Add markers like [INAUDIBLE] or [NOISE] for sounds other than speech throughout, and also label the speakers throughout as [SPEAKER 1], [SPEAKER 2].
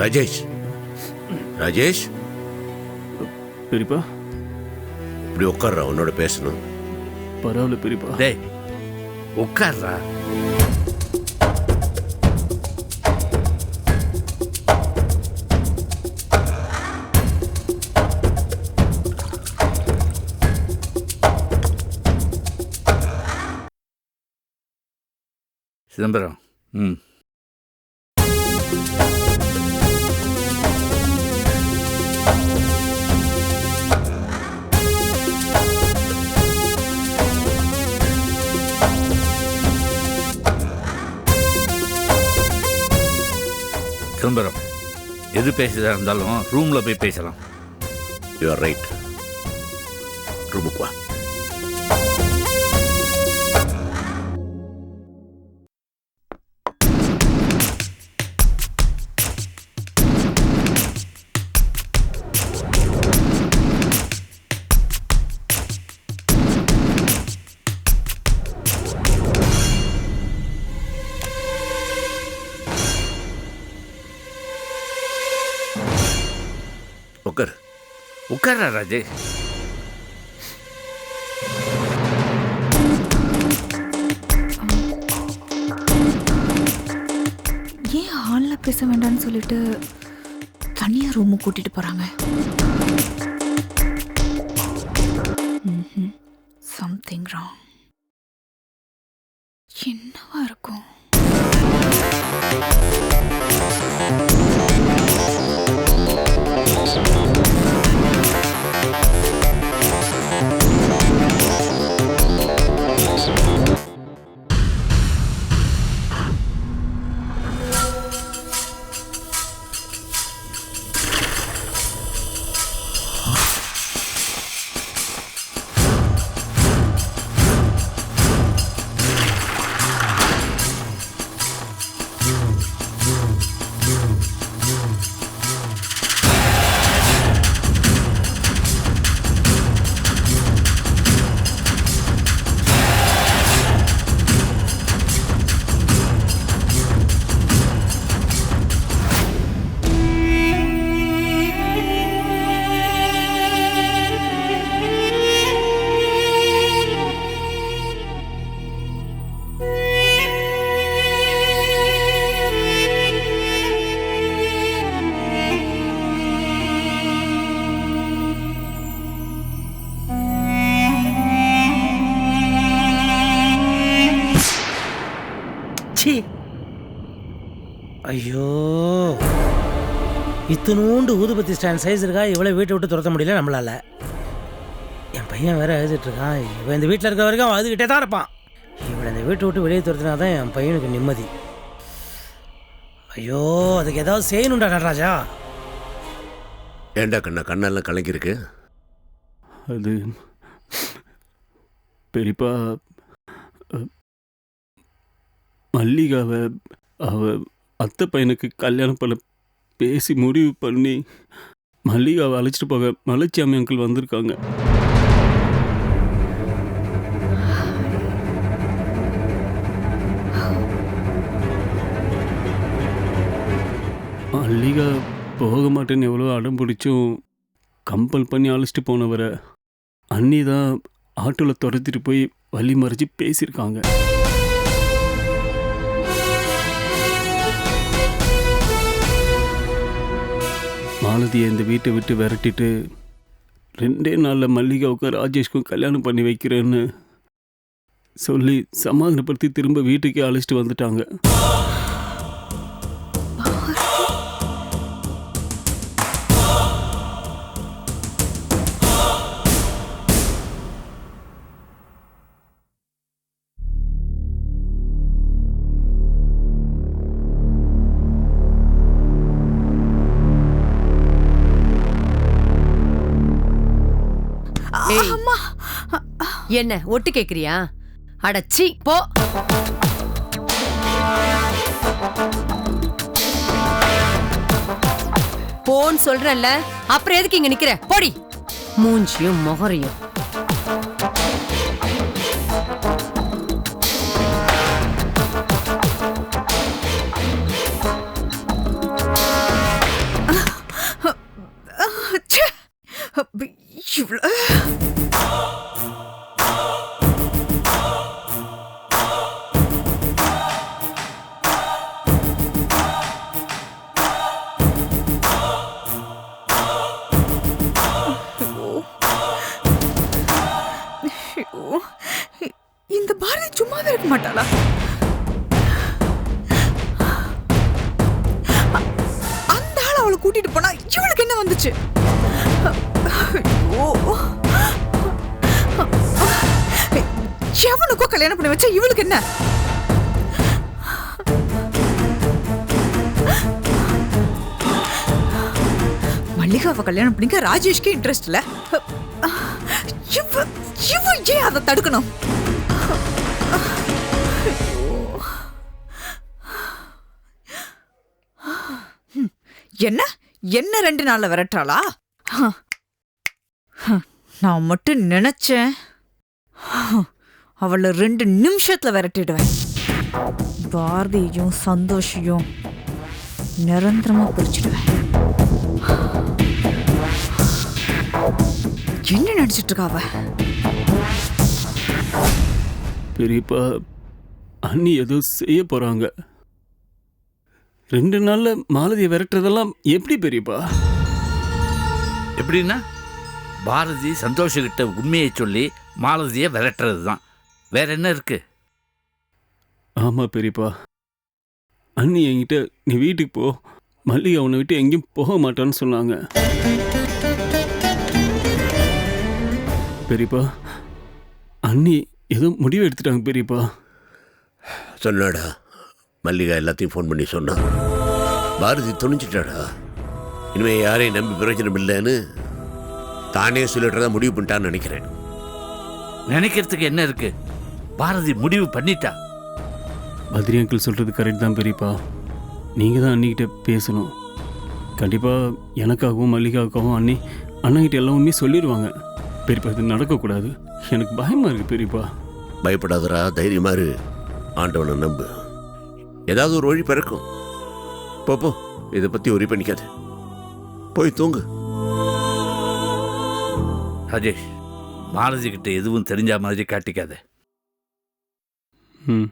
[SPEAKER 1] ராஜேஷ். ராஜேஷ்?
[SPEAKER 2] பெரியப்பா
[SPEAKER 1] இப்படி உட்கார்றா உன்னோட பேசணும்.
[SPEAKER 2] பரவாயில்ல பெரியப்பா
[SPEAKER 1] டேய் உட்கார்றா.
[SPEAKER 3] சிதம்பரம் ம். சிதம்பரம் எது பேசுறதா இருந்தாலும் ரூமில் போய் பேசலாம்.
[SPEAKER 1] யூ ஆர் ரைட் ரூமுக்கு வா.
[SPEAKER 3] உட்கார்றா அது.
[SPEAKER 4] ஏன் ஹாலில் பேச வேண்டாம்னு சொல்லிட்டு தனியாக ரூமுக்கு கூட்டிட்டு போகிறாங்க சம்திங் ராங் என்னவா இருக்கும்?
[SPEAKER 5] ச்சீ ஐயோ. இத்தினூண்டு ஊதுபத்தி ஸ்டாண்ட் சைஸ் இருக்கா? இவ்வளோ வீட்டை விட்டு துரத்த முடியல நம்மளால. என் பையன் வேற எழுதிட்டு இருக்கான். இவன் இந்த வீட்டில் இருக்க வரைக்கும் அவன் அழுதுகிட்டே தான் இருப்பான். இவளை இந்த வீட்டை விட்டு வெளியே துரத்தினா தான் என் பையனுக்கு நிம்மதி. ஐயோ அதுக்கு ஏதாவது செய்யணும்டா நடராஜா.
[SPEAKER 1] ஏண்டா கண்ணா கண்ணெல்லாம் கலங்கியிருக்கு?
[SPEAKER 2] அது பெரியப்பா மல்லிகாவை அவ அத்தை பையனுக்கு கல்யாணம் பண்ண பேசி முடிவு பண்ணி மல்லிகாவை அழைச்சிட்டு போக மலைச்சாமி அங்கிள் வந்திருக்காங்க. மல்லிகா போக மாட்டேன்னு எவ்வளோ அடம் பிடிச்சும் கம்பல் பண்ணி அழைச்சிட்டு போனவரை அண்ணி தான் ஆட்டோவில் துரத்திட்டு போய் வழி மறைச்சி பேசியிருக்காங்க. மாலதியை இந்த வீட்டை விட்டு விரட்டிட்டு ரெண்டே நாளில் மல்லிகாவுக்கும் ராஜேஷ்க்கும் கல்யாணம் பண்ணி வைக்கிறேன்னு சொல்லி சமாதானப்படுத்தி திரும்ப வீட்டுக்கே அழைச்சிட்டு வந்துட்டாங்க.
[SPEAKER 6] என்ன ஒட்டு கேக்குறியா? அடச்சி போ. போன்னு சொல்றேன்ல அப்புறம் எதுக்கு இங்க நிக்கிற? போடி. மூஞ்சியும் முகரையும்.
[SPEAKER 4] வந்துச்சு. ஐயோ. எவனுக்கோ கல்யாணம் பண்ணி வச்சா இவளுக்கு என்ன? மல்லிகாவை கல்யாணம் பண்ணிக்க ராஜேஷ்க்கு இன்ட்ரெஸ்ட் இல்ல. ஏன் அதை தடுக்கணும்? என்ன? என்ன ரெண்டு நாள்ல விரட்டுறாளா? நான் மட்டும் நினைச்சேன். அவளை ரெண்டு நிமிஷத்துல விரட்டிடுவேன். பாரதியும் சந்தோஷையும் நிரந்தரமா பிரிச்சிடுவேன். என்ன நினைச்சிட்டு இருக்கா
[SPEAKER 2] பெரியப்பா அண்ணி ஏதோ செய்ய போகிறாங்க ரெண்டு நாளில் மாலதியை விரட்டுறதெல்லாம் எப்படி பெரியப்பா?
[SPEAKER 3] எப்படின்னா பாரதி சந்தோஷகிட்ட உண்மையை சொல்லி மாலதியை விரட்டுறது தான் வேற என்ன இருக்கு?
[SPEAKER 2] ஆமாம் பெரியப்பா. அண்ணி என்கிட்ட நீ வீட்டுக்கு போ. மல்லிகை அவனை விட்டு எங்கேயும் போக மாட்டான்னு சொன்னாங்க. பெரியப்பா அண்ணி ஏதோ முடிவு எடுத்துட்டாங்க பெரியப்பா.
[SPEAKER 1] சொன்னாடா. மல்லிகா எல்லாத்தையும் ஃபோன் பண்ணி சொன்னா. பாரதி துணிஞ்சிட்டாடா. இனிமே யாரையும் நம்பி பிரயோஜனம் இல்லைன்னு தானே சொல்லிடுறதா முடிவு பண்ணிட்டான்னு நினைக்கிறேன்.
[SPEAKER 3] நினைக்கிறதுக்கு என்ன இருக்கு? பாரதி முடிவு பண்ணிட்டா.
[SPEAKER 2] பத்ரி அங்கிள் சொல்கிறது கரெக்ட் தான் பெரியப்பா. நீங்கள் தான் அண்ணிக்கிட்ட பேசணும். கண்டிப்பாக எனக்காகவும் மல்லிகாவுக்காகவும் அண்ணி அண்ணங்கிட்ட எல்லாம் உண்மையும் சொல்லிடுவாங்க பெரியப்பா இது நடக்கக்கூடாது. எனக்கு பயமாக இருக்குது பெரியப்பா.
[SPEAKER 1] பயப்படாதடா தைரியமா இரு. ஆண்டவனை நம்பு. ஏதாவது ஒரு வழி பிறக்கும். போ போ. இதை பற்றி ஒரி பண்ணிக்காது. போய் தூங்கு.
[SPEAKER 3] ராஜேஷ் பாரதி கிட்ட எதுவும் தெரிஞ்ச மாதிரி காட்டிக்காத.
[SPEAKER 2] ம்.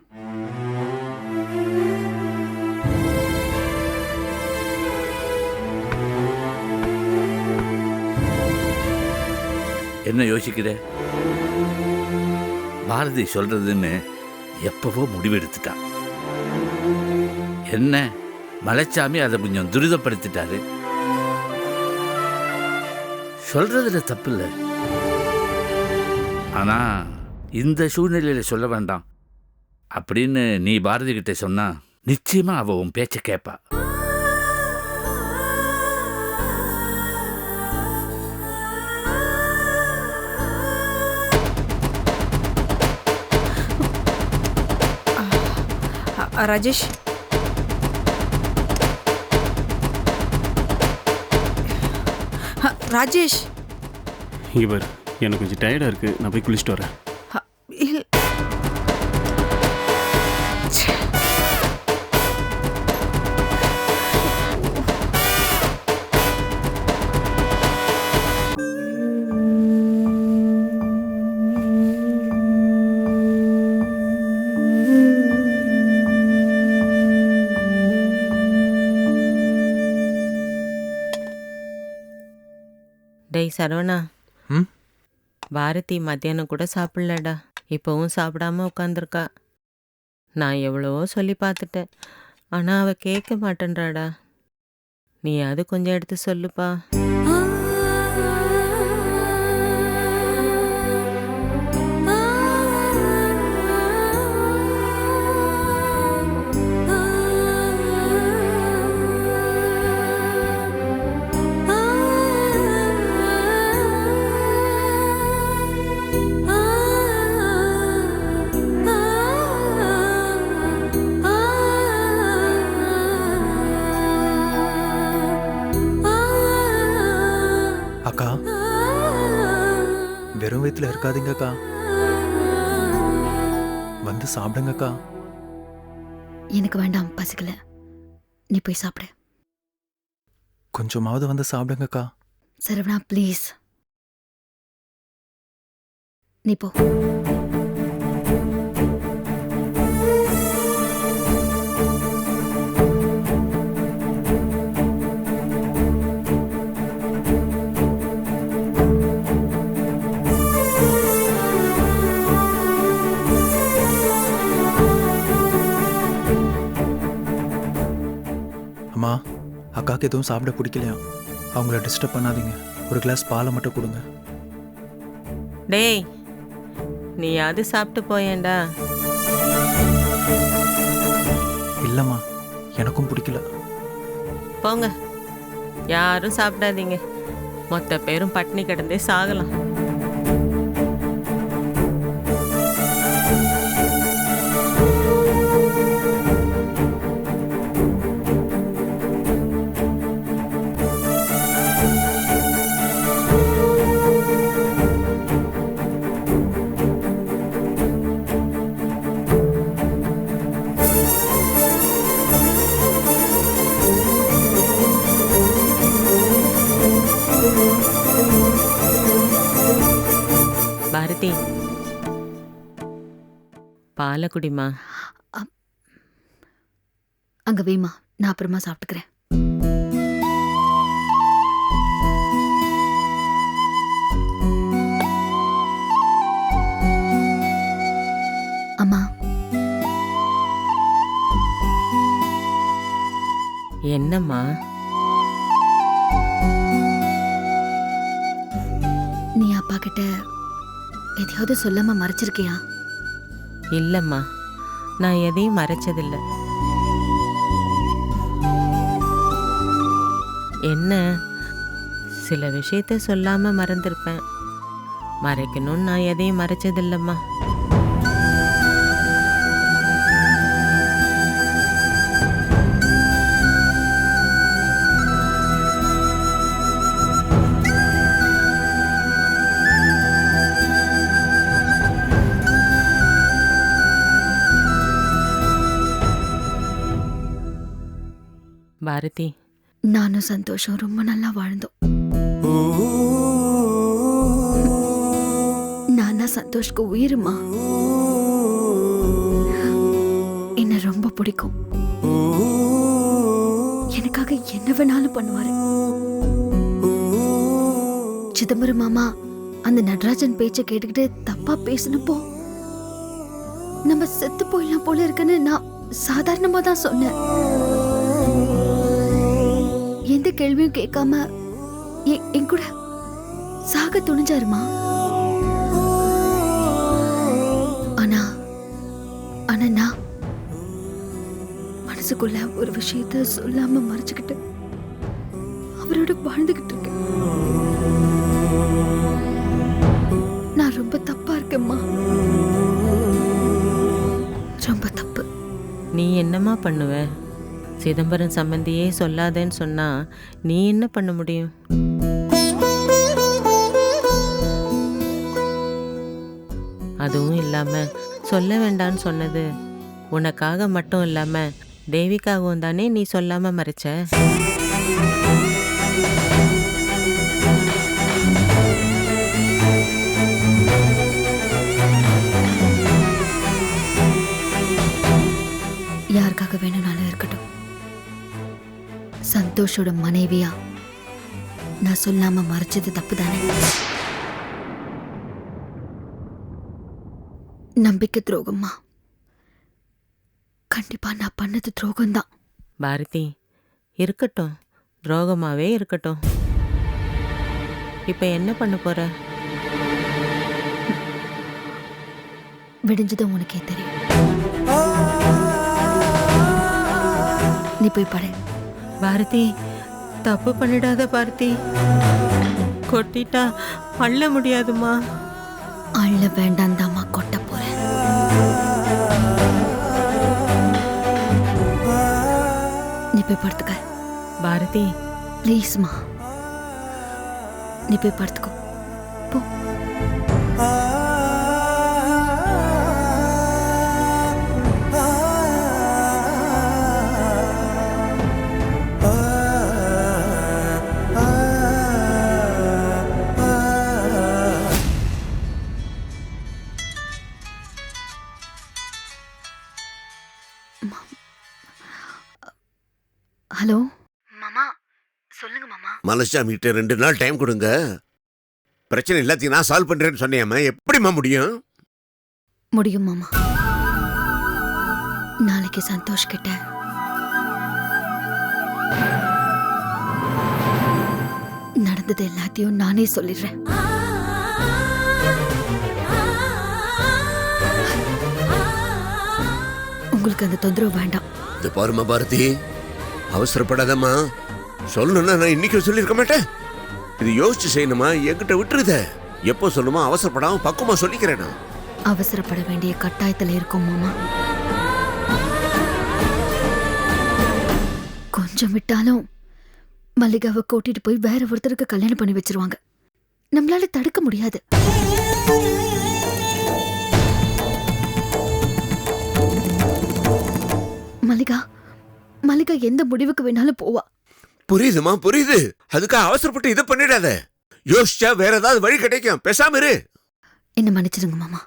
[SPEAKER 3] என்ன யோசிக்கிற? பாரதி சொல்றதுன்னு எப்பவோ முடிவெடுத்துட்டான் என்ன மலைச்சாமி அதை கொஞ்சம் துரிதப்படுத்திட்டாரு சொல்றதுல தப்பு இல்லை ஆனா இந்த சூழ்நிலையில சொல்ல வேண்டாம் அப்படின்னு நீ பாரதி கிட்ட சொன்னா நிச்சயமா அவ உன் பேச்ச கேட்பா
[SPEAKER 4] ராஜேஷ் ராஜேஷ்.
[SPEAKER 2] இங்கே எனக்கு கொஞ்சம் டயர்டாக இருக்குது நான் போய் குளிச்சுட்டு வரேன்.
[SPEAKER 7] டேய் சரவணா.
[SPEAKER 8] ம்?
[SPEAKER 7] பாரதி மத்தியானம் கூட சாப்பிடலடா. இப்போவும் சாப்பிடாம உட்காந்துருக்கா நான் எவ்வளவோ சொல்லி பார்த்துட்டேன். ஆனால் அவ கேட்க மாட்டேன்றாடா. நீ அது கொஞ்சம் எடுத்து சொல்லுப்பா.
[SPEAKER 8] வயிற்றுல இருக்காதீங்கக்கா. வந்து சாப்பிடுங்கக்கா.
[SPEAKER 4] எனக்கு வேண்டாம் பசிக்கல. நீ போய் சாப்பிடு.
[SPEAKER 8] கொஞ்சமாவது வந்து சாப்பிடுங்கக்கா.
[SPEAKER 4] சரவணா ப்ளீஸ் நீ போ.
[SPEAKER 8] அக்காவுக்கு எதுவும் சாப்பிட பிடிக்கலையா? அவங்கள டிஸ்டர்ப் பண்ணாதீங்க. ஒரு கிளாஸ் பாலை மட்டும் கொடுங்க.
[SPEAKER 7] டேய் நீயாவது சாப்பிட்டு போயேன்டா.
[SPEAKER 8] இல்லைம்மா எனக்கும் பிடிக்கல.
[SPEAKER 7] போங்க. யாரும் சாப்பிடாதீங்க. மொத்த பேரும் பட்னி கிடந்தே சாகலாம். பாரதி பாலை குடிமா
[SPEAKER 9] அங்க வைமா நான் அப்புறமா சாப்பிட்டுக்கிறேன். அம்மா.
[SPEAKER 7] என்னம்மா?
[SPEAKER 9] நீ அப்பா கிட்ட எதையாவது சொல்லாம மறைச்சிருக்கியா?
[SPEAKER 7] இல்லைம்மா நான் எதையும் மறைச்சதில்லை. என்ன சில விஷயத்த சொல்லாம மறந்திருப்பேன். மறைக்கணும்னு நான் எதையும் மறைச்சதில்லம்மா. பாரதி
[SPEAKER 9] நானும் சந்தோஷம் ரொம்ப நல்லா வாழ்ந்தோம். நானா சந்தோஷ்க்கு உயிருமா என்ன ரொம்ப பிடிக்கும். எனக்காக என்ன வேணாலும் பண்ணுவாரு சிதம்பரம் மாமா அந்த நடராஜன் பேச்சை கேட்டுக்கிட்டு தப்பா பேசினப்போ நம்ம செத்து போயிடலாம் போல இருக்குன்னு நான் சாதாரணமா தான் சொன்னேன். கேள்வியும் கேட்காம எ- என் கூட சாக துணிஞ்சாருமா? ஆனா ஆனா நான் மனசுக்குள்ள ஒரு விஷயத்த சொல்லாம மறைச்சுக்கிட்டு அவரோட வாழ்ந்துகிட்டு இருக்கேன் நான் ரொம்ப தப்பா இருக்கேம்மா. ரொம்ப தப்பு.
[SPEAKER 7] நீ என்னம்மா பண்ணுவ? சிதம்பரம் சம்பந்தியே சொல்லாதேன்னு சொன்னால் நீ என்ன பண்ண முடியும்? அதுவும் இல்லாமல் சொல்ல வேண்டான்னு சொன்னது உனக்காக மட்டும் இல்லாமல் தேவிக்காகவும் தானே நீ சொல்லாமல் மறைச்ச?
[SPEAKER 9] சந்தோஷோட மனைவியா? நான் சொல்லாம மறைச்சது தப்பு தானே நம்பிக்கை துரோகம்மா. கண்டிப்பா நான் பண்ணது துரோகம்தான்.
[SPEAKER 7] பாரதி இருக்கட்டும். துரோகமாவே இருக்கட்டும். இப்ப என்ன பண்ண போற?
[SPEAKER 9] விடிஞ்சதும் உனக்கே தெரியும். நீ போய் படு.
[SPEAKER 7] பாரதி தப்பு பண்ணிடாத பாரதி. கொட்டிட்டா அள்ள முடியாதுமா
[SPEAKER 9] அள்ள வேண்டாம் தாமா கொட்ட போறேன். நீ போய் படுத்துக்க.
[SPEAKER 7] பாரதி.
[SPEAKER 9] ப்ளீஸ்மா நீ போய் படுத்துக்கோ. ஹலோ? மாமா சொல்லுங்க மாமா.
[SPEAKER 1] மலசாமி கிட்ட ரெண்டு நாள் டைம் கொடுங்க. பிரச்சனை எல்லாத்தையும் நான் சால்வ் பண்றேன்னு சொன்னேம்மா. எப்படிம்மா முடியும்?
[SPEAKER 9] முடியும் மாமா. நாளைக்கு சந்தோஷ் கிட்ட. நடந்தது எல்லாத்தையும் நானே சொல்லிடுறேன். உங்களுக்கு அந்த தொந்தரவு வேண்டாம்.
[SPEAKER 1] இது பாருமா பாரதி. அவசரப்படாதம்மா. சொல்லணும்னா நான் இன்னைக்கு சொல்லியிருக்க மாட்டேன். இது யோசிச்சு செய்யணுமா? என்கிட்ட விட்டுருத. எப்போ சொல்லுமா அவசரப்படாம பக்குவமா சொல்லிக்கிறேன் நான்.
[SPEAKER 9] அவசரப்பட வேண்டிய கட்டாயத்தில் இருக்கும் மாமா. கொஞ்சம் விட்டாலும் மல்லிகாவை கூட்டிட்டு போய் வேற ஒருத்தருக்கு கல்யாணம் பண்ணி வச்சிருவாங்க. நம்மளால தடுக்க முடியாது. மல்லிகா மல்லிகா எந்த முடிவுக்கு வேணாலும் போவா.
[SPEAKER 1] புரியுதுமா புரியுது. அதுக்காக அவசரப்பட்டு இதை பண்ணிடாத. யோசிச்சா வேற ஏதாவது வழி கிடைக்கும். பேசாம இரு.
[SPEAKER 9] என்ன மன்னிச்சிடுங்க மாமா.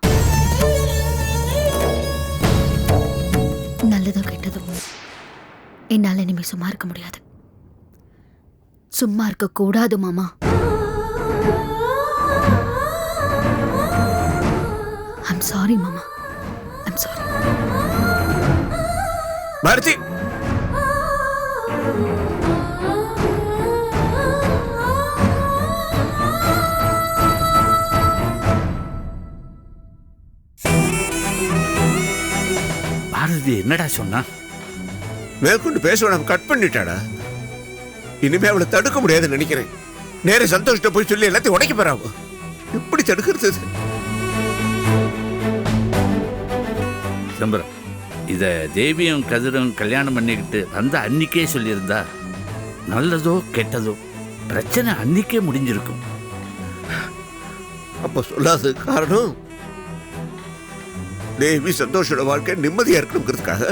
[SPEAKER 9] நல்லதோ கெட்டதோ என்னால இனிமே சும்மா இருக்க முடியாது. சும்மா இருக்க கூடாது மாமா. ஐம் சாரி மாமா. ஐம் சாரி
[SPEAKER 1] பாரதி
[SPEAKER 3] பாரதி என்னடா சொன்னா?
[SPEAKER 1] மேற்கொண்டு பேச வேணாம் கட் பண்ணிட்டாடா. இனிமே அவளை தடுக்க முடியாதுன்னு நினைக்கிறேன். நேரே சந்தோஷத்தை போய் சொல்லி எல்லாத்தையும் உடைக்க போறாவோ எப்படி தடுக்கிறது இது?
[SPEAKER 3] சிதம்பரம் இதை தேவியும் கதிரும் கல்யாணம் பண்ணிக்கிட்டு வந்த அன்னிக்கே சொல்லியிருந்தா நல்லதோ கெட்டதோ பிரச்சனை அன்னிக்கே முடிஞ்சிருக்கும்.
[SPEAKER 1] அப்ப சொல்லாத காரணம்? தேவி சந்தோஷோட வாழ்க்கை நிம்மதியா இருக்கணுங்கிறதுக்காக.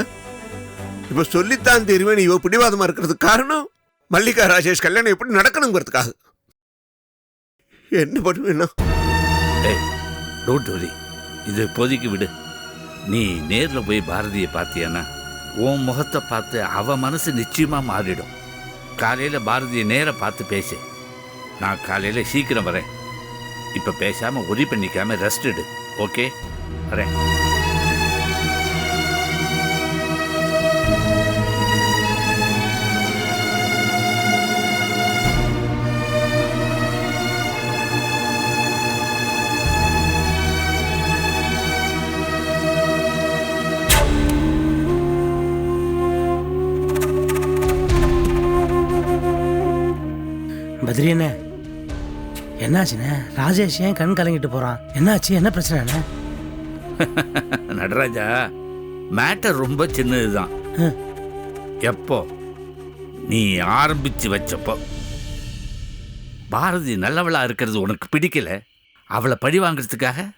[SPEAKER 1] இப்ப சொல்லித்தான் தெரியுமே நீ இவ பிடிவாதமா இருக்கிறதுக்கு காரணம் மல்லிகா ராஜேஷ் கல்யாணம் எப்படி நடக்கணுங்கிறதுக்காக. என்ன பண்ணுவேன்னா
[SPEAKER 3] டோன்ட் வரி இது இப்போதைக்கு விடு. நீ நேரில் போய் பாரதியை பார்த்தியானா? உன் முகத்தை பார்த்து அவ மனசு நிச்சயமாக மாறிடும். காலையில் பாரதியை நேரா பார்த்து பேசு. நான் காலையில் சீக்கிரம் வரேன். இப்போ பேசாமல் ஒரி பண்ணிக்காம ரெஸ்ட் எடு. ஓகே வரேன்.
[SPEAKER 5] பத்ரி என்ன என்னாச்சுண்ணே? ராஜேஷ் ஏன் கண் கலங்கிட்டு போறான்? என்னாச்சு? என்ன பிரச்சனைண்ணே? [LAUGHS]
[SPEAKER 3] நடராஜா மேட்டர் ரொம்ப சின்னதுதான்.
[SPEAKER 5] ஹம்.
[SPEAKER 3] எப்போ? நீ ஆரம்பிச்சு வச்சப்போ. பாரதி நல்லவளா இருக்கிறது உனக்கு பிடிக்கல. அவளை பழி வாங்குறதுக்காக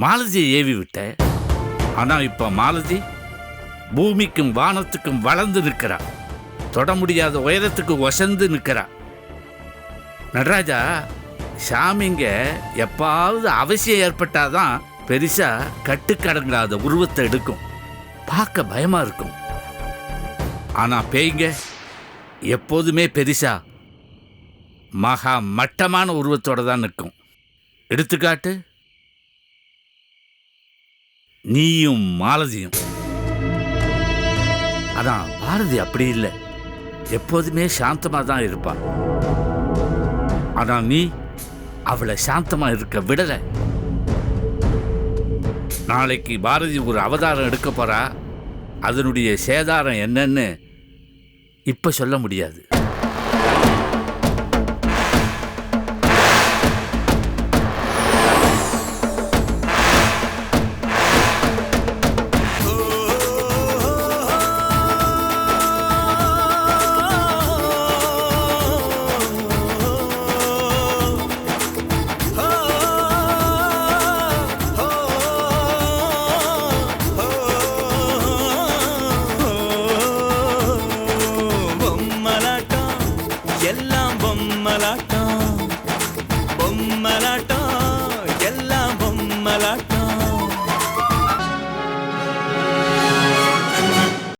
[SPEAKER 3] மாலதியை ஏவி விட்ட. ஆனா இப்ப மாலதி பூமிக்கும் வானத்துக்கும் வளர்ந்து நிற்கிறா. தொட முடியாத உயரத்துக்கு ஒசந்து நிற்கிறா. நடராஜா சாமிங்க எப்பாவது அவசியம் ஏற்பட்டாதான் பெருசா கட்டுக்கடங்காத உருவத்தை எடுக்கும். பார்க்க பயமா இருக்கும். ஆனா பேய்ங்க எப்போதுமே பெரிசா மகா மட்டமான உருவத்தோட தான் நிற்கும். எடுத்துக்காட்டு நீயும் மாலதியும். அதான் பாரதி அப்படி இல்லை. எப்போதுமே சாந்தமாக தான் இருப்பாள் ஆனா நீ அவளை சாந்தமா இருக்க விடல. நாளைக்கு பாரதி ஒரு அவதாரம் எடுக்க போறா. அதனுடைய சேதாரம் என்னன்னு இப்ப சொல்ல முடியாது.